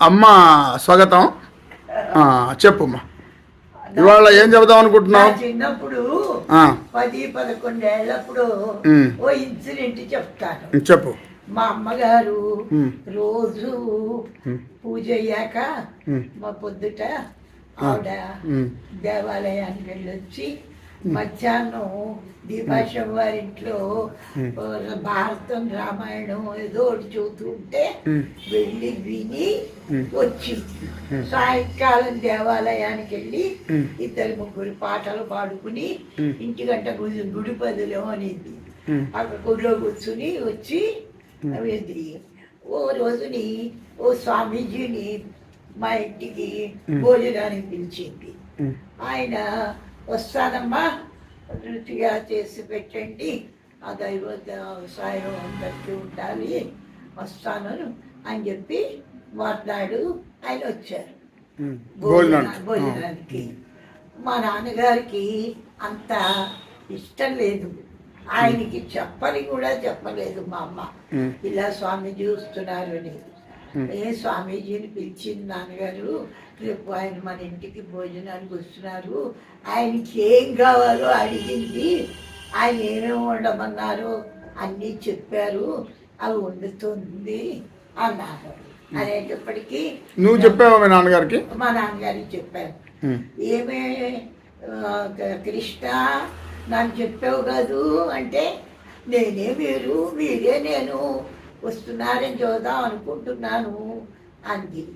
అమ్మ స్వాగతం చెప్పమ్మా ఇవాళ ఏం చెబుదాం అనుకుంటున్నావు చిన్నప్పుడు పది పదకొండేళ్ళప్పుడు ఉమ్. ఓ ఇన్సిడెంట్ చెప్తాను చెప్పు మా అమ్మగారు. రోజు. పూజ అయ్యాక. మా పొద్దుట ఆవిడ. దేవాలయానికి వెళ్ళొచ్చి మధ్యాహ్నం దీపాశం వారింట్లో భారతం రామాయణం ఏదో ఒకటి చూస్తూ ఉంటే ఉమ్. వెళ్ళి విని ఉమ్. వచ్చి సాయంకాలం దేవాలయానికి వెళ్ళి. ఇద్దరు ముగ్గురు పాటలు పాడుకుని. ఇంటికంట గుడి గుడి పదిలో అనేది. అక్కడ గుడిలో కూర్చుని వచ్చి వెళ్ళి ఓ రోజుని ఓ స్వామీజీని మా ఇంటికి భోజనానికి పిలిచింది. ఆయన వస్తానమ్మా. రుచిగా చేసి పెట్టండి. ఆ దైవ సాయం అందరికీ ఉండాలి. వస్తాను అని చెప్పి మాట్లాడు. ఆయన వచ్చారు. భోజనానికి. మా నాన్నగారికి అంత ఇష్టం లేదు. ఆయనకి చెప్పని కూడా చెప్పలేదు మా అమ్మ. ఇలా స్వామీజీ వస్తున్నారు అని. ఏ స్వామీజీని పిలిచింది నాన్నగారు రేపు ఆయన మన ఇంటికి భోజనానికి వస్తున్నారు. ఆయనకి ఏం కావాలో అడిగింది. ఆయన ఏమేమి వండమన్నారు అన్నీ చెప్పారు. అవి వండుతుంది అన్నారు అనేటప్పటికీ నువ్వు చెప్పావా మీ నాన్నగారికి? మా నాన్నగారికి చెప్పాను. ఏమే కృష్ణ నాకు చెప్పావు కాదు అంటే నేనే మీరు మీరే నేను. వస్తున్నారని చూద్దాం అనుకుంటున్నాను అంది.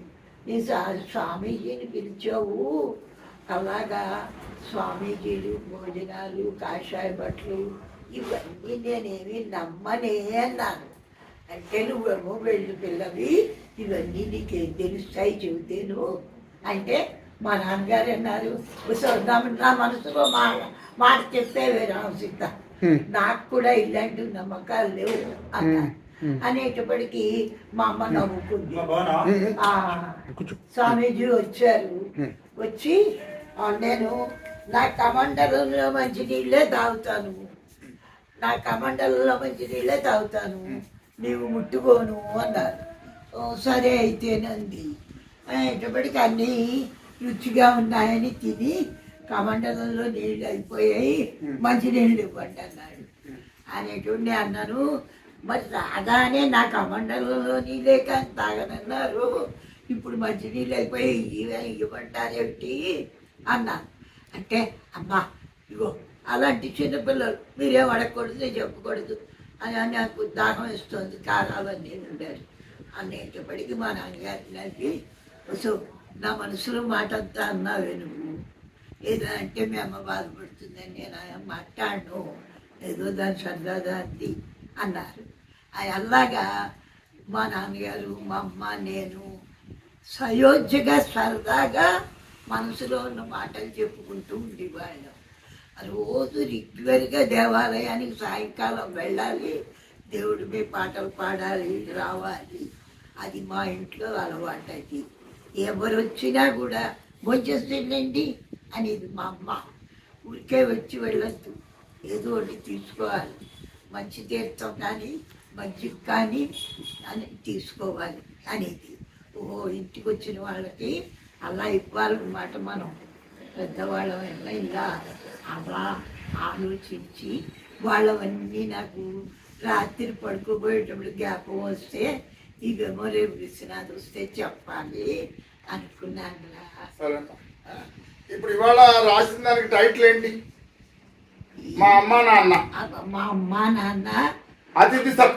నీ స్వామీజీని పిలిచావు? అలాగా. స్వామీజీలు భోజనాలు కాషాయ బట్టలు ఇవన్నీ నేనేమి నమ్మనే అన్నాను. అంటే నువ్వేమో వెళ్ళి పిల్లవి ఇవన్నీ నీకేం తెలుస్తాయి చెబితేను? అంటే మా నాన్నగారు అన్నారు "ఉసో, నా మనసులో మా మాట చెప్పేవే రామసీత హ్మ్. నాకు కూడా ఇలాంటి నమ్మకాలు లేవు అన్నారు. అనేటప్పటికీ మా అమ్మ నవ్వుకుంది. స్వామీజీ వచ్చారు. వచ్చి "ఆ, నేను నా కమండలంలో మంచి నీళ్ళే తాగుతాను. నా కమండలంలో మంచి నీళ్ళే తాగుతాను నీవు ముట్టుకోను అన్నారు. "ఓ, సరే అయితేనంది. అనేటప్పటికి అన్నీ రుచిగా ఉన్నాయని తిని కమండలంలో నీళ్ళు అయిపోయాయి. మంచి నీళ్ళు ఇవ్వండి అన్నాడు. అనేటువంటి అన్నాను మరి రాగానే నా కమండలంలో నీళ్ళే కానీ తాగనన్నారు. ఇప్పుడు మంచి నీళ్ళు అయిపోయి ఇవే ఇవ్వమంటారేమిటి? అన్నాను అంటే అమ్మా ఇగో అలాంటి చిన్నపిల్లలు మీరేం అడగకూడదు నేను చెప్పకూడదు. అని అని నాకు దాహం ఇస్తుంది కారాలన్నీ ఉండాలి. అనేటప్పటికి మా నాన్నగారి నాకు సో నా మనసులో మాట అంతా అన్నావే నువ్వు? ఏదో అంటే మీ అమ్మ బాధపడుతుందని నేను మాట్లాడను. ఏదో దాని సరదాగా అంది అన్నారు. అలాగా మా నాన్నగారు మా అమ్మ నేను సయోధ్యగా సరదాగా మనసులో ఉన్న మాటలు చెప్పుకుంటూ ఉండేవాళ్ళం. రోజు రెగ్యులర్గా దేవాలయానికి సాయంకాలం వెళ్ళాలి దేవుడి పాటలు పాడాలి రావాలి. అది మా ఇంట్లో అలవాటు అది. ఎవరు వచ్చినా కూడా భోజనండి అనేది మా అమ్మ. ఊరికే వచ్చి వెళ్ళొద్దు. ఏదో ఒకటి తీసుకోవాలి. మంచి తీర్థం కానీ మజ్జిగ కానీ అని తీసుకోవాలి అనేది. ఓహో ఇంటికి వచ్చిన వాళ్ళకి అలా ఇవ్వాలన్నమాట మనం. పెద్దవాళ్ళమైనా ఇలా అలా ఆలోచించి వాళ్ళవన్నీ నాకు రాత్రి పడుకోబోయేటప్పుడు జ్ఞాపకం వస్తే ఇవేమో రేపు విశ్వనాథ్ వస్తే చెప్పాలి అనుకున్నాను ఇప్పుడు ఇవాళ రాసిన దానికి టైటిల్ ఏంటి? మా అమ్మ నాన్న. మా అమ్మ నాన్న अतिथि सत्कार।